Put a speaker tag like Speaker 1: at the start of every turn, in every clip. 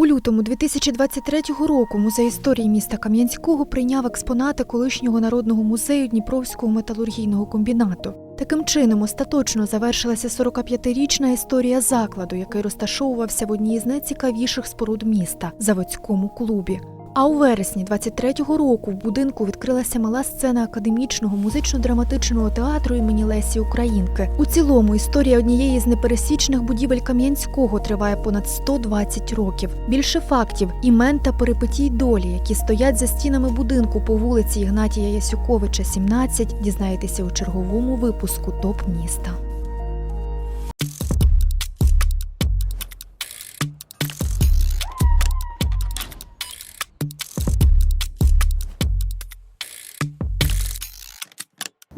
Speaker 1: У лютому 2023 року музей історії міста Кам'янського прийняв експонати колишнього народного музею Дніпровського металургійного комбінату. Таким чином, остаточно завершилася 45-річна історія закладу, який розташовувався в одній з найцікавіших споруд міста заводському клубі. А у вересні 23-го року в будинку відкрилася мала сцена академічного музично-драматичного театру імені Лесі Українки. У цілому історія однієї з непересічних будівель Кам'янського триває понад 120 років. Більше фактів, імен та перипетій долі, які стоять за стінами будинку по вулиці Ігнатія Ясюковича, 17, дізнаєтеся у черговому випуску ТОП міста.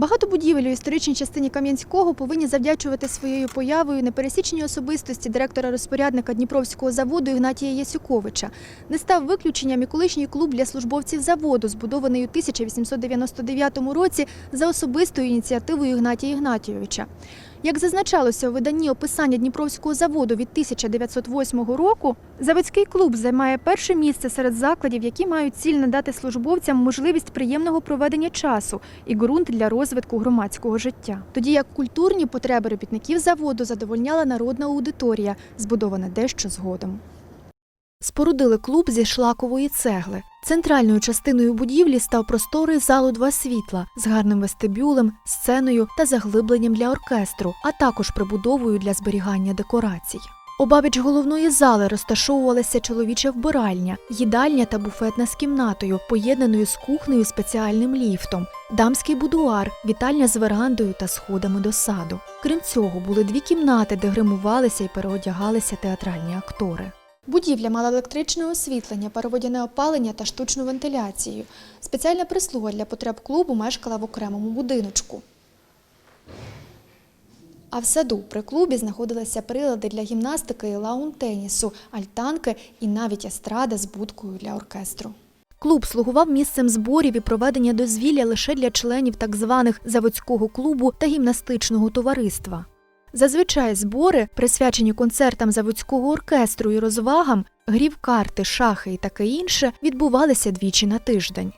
Speaker 1: Багато будівель у історичній частині Кам'янського повинні завдячувати своєю появою непересічній особистості директора-розпорядника Дніпровського заводу Ігнатія Ясюковича. Не став виключенням і колишній клуб для службовців заводу, збудований у 1899 році за особистою ініціативою Ігнатія Ігнатійовича. Як зазначалося у виданні описання Дніпровського заводу від 1908 року, заводський клуб займає перше місце серед закладів, які мають ціль надати службовцям можливість приємного проведення часу і ґрунт для розвитку громадського життя. Тоді як культурні потреби робітників заводу задовольняла народна аудиторія, збудована дещо згодом. Спорудили клуб зі шлакової цегли. Центральною частиною будівлі став просторий зал у два світла з гарним вестибюлем, сценою та заглибленням для оркестру, а також прибудовою для зберігання декорацій. Обабіч головної зали розташовувалася чоловіча вбиральня, їдальня та буфетна з кімнатою, поєднаною з кухнею спеціальним ліфтом, дамський будуар, вітальня з верандою та сходами до саду. Крім цього, були дві кімнати, де гримувалися і переодягалися театральні актори. Будівля мала електричне освітлення, пароводяне опалення та штучну вентиляцію. Спеціальна прислуга для потреб клубу мешкала в окремому будиночку. А в саду при клубі знаходилися прилади для гімнастики і лаун-тенісу, альтанки і навіть естрада з будкою для оркестру. Клуб слугував місцем зборів і проведення дозвілля лише для членів так званих заводського клубу та гімнастичного товариства. Зазвичай збори, присвячені концертам заводського оркестру і розвагам, грі в карти, шахи і таке інше, відбувалися двічі на тиждень.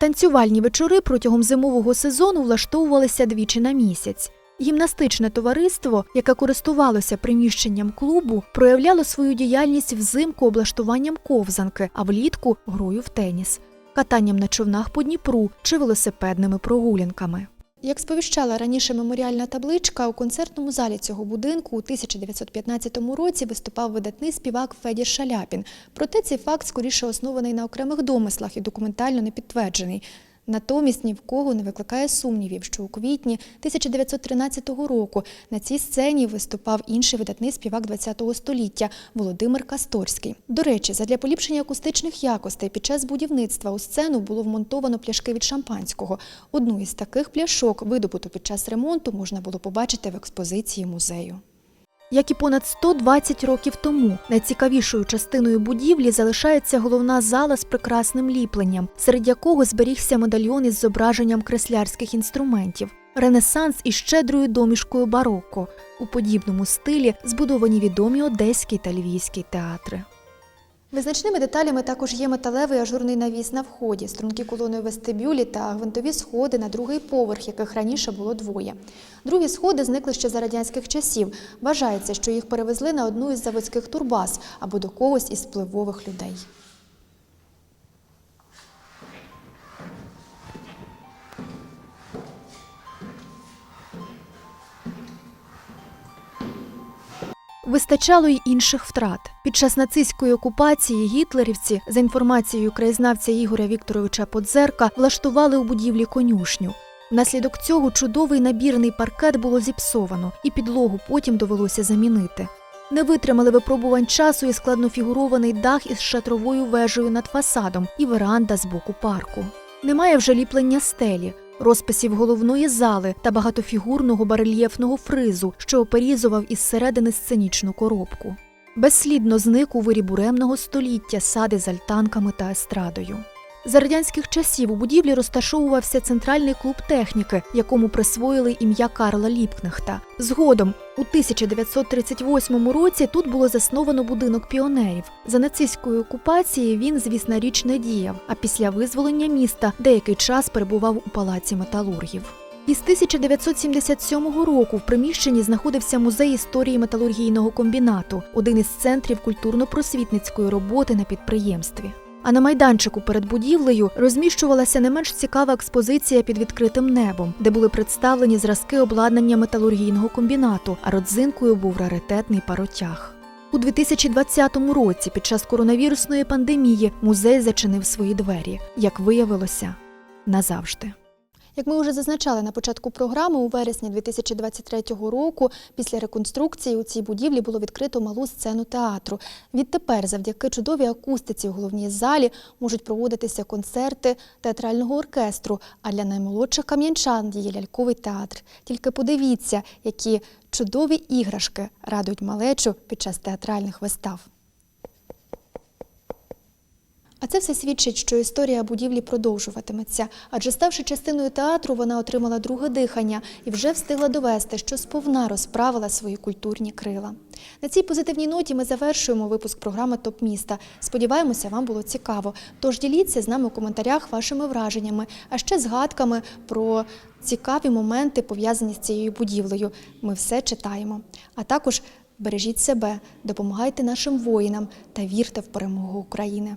Speaker 1: Танцювальні вечори протягом зимового сезону влаштовувалися двічі на місяць. Гімнастичне товариство, яке користувалося приміщенням клубу, проявляло свою діяльність взимку облаштуванням ковзанки, а влітку грою в теніс, катанням на човнах по Дніпру чи велосипедними прогулянками. Як сповіщала раніше меморіальна табличка, у концертному залі цього будинку у 1915 році виступав видатний співак Федір Шаляпін. Проте цей факт скоріше оснований на окремих домислах і документально не підтверджений. Натомість ні в кого не викликає сумнівів, що у квітні 1913 року на цій сцені виступав інший видатний співак ХХ століття Володимир Касторський. До речі, задля поліпшення акустичних якостей під час будівництва у сцену було вмонтовано пляшки від шампанського. Одну із таких пляшок, видобуту під час ремонту, можна було побачити в експозиції музею. Як і понад 120 років тому, найцікавішою частиною будівлі залишається головна зала з прекрасним ліпленням, серед якого зберігся медальйон із зображенням креслярських інструментів. Ренесанс із щедрою домішкою бароко. У подібному стилі збудовані відомі одеський та львівський театри. Визначними деталями також є металевий ажурний навіс на вході, струнки колони вестибюлі та гвинтові сходи на другий поверх, яких раніше було двоє. Другі сходи зникли ще за радянських часів. Вважається, що їх перевезли на одну із заводських турбаз або до когось із впливових людей. Вистачало й інших втрат. Під час нацистської окупації гітлерівці, за інформацією краєзнавця Ігоря Вікторовича Подзерка, влаштували у будівлі конюшню. Внаслідок цього чудовий набірний паркет було зіпсовано, і підлогу потім довелося замінити. Не витримали випробувань часу і складнофігурований дах із шатровою вежею над фасадом і веранда з боку парку. Немає вже ліплення стелі, розписів головної зали та багатофігурного барельєфного фризу, що оперізував із середини сценічну коробку. Безслідно зник у вирі буремного століття сади з альтанками та естрадою. За радянських часів у будівлі розташовувався центральний клуб техніки, якому присвоїли ім'я Карла Ліпкнехта. Згодом, у 1938 році, тут було засновано будинок піонерів. За нацистської окупації він, звісно, річ не діяв. А після визволення міста деякий час перебував у палаці металургів. Із 1977 року в приміщенні знаходився музей історії металургійного комбінату, один із центрів культурно-просвітницької роботи на підприємстві. А на майданчику перед будівлею розміщувалася не менш цікава експозиція під відкритим небом, де були представлені зразки обладнання металургійного комбінату, а родзинкою був раритетний паротяг. У 2020 році, під час коронавірусної пандемії, музей зачинив свої двері, як виявилося, назавжди. Як ми вже зазначали на початку програми, у вересні 2023 року після реконструкції у цій будівлі було відкрито малу сцену театру. Відтепер, завдяки чудовій акустиці у головній залі, можуть проводитися концерти театрального оркестру. А для наймолодших кам'янчан є ляльковий театр. Тільки подивіться, які чудові іграшки радують малечу під час театральних вистав. А це все свідчить, що історія будівлі продовжуватиметься, адже ставши частиною театру, вона отримала друге дихання і вже встигла довести, що сповна розправила свої культурні крила. На цій позитивній ноті ми завершуємо випуск програми Топ міста. Сподіваємося, вам було цікаво. Тож діліться з нами у коментарях вашими враженнями, а ще згадками про цікаві моменти, пов'язані з цією будівлею. Ми все читаємо. А також бережіть себе, допомагайте нашим воїнам та вірте в перемогу України.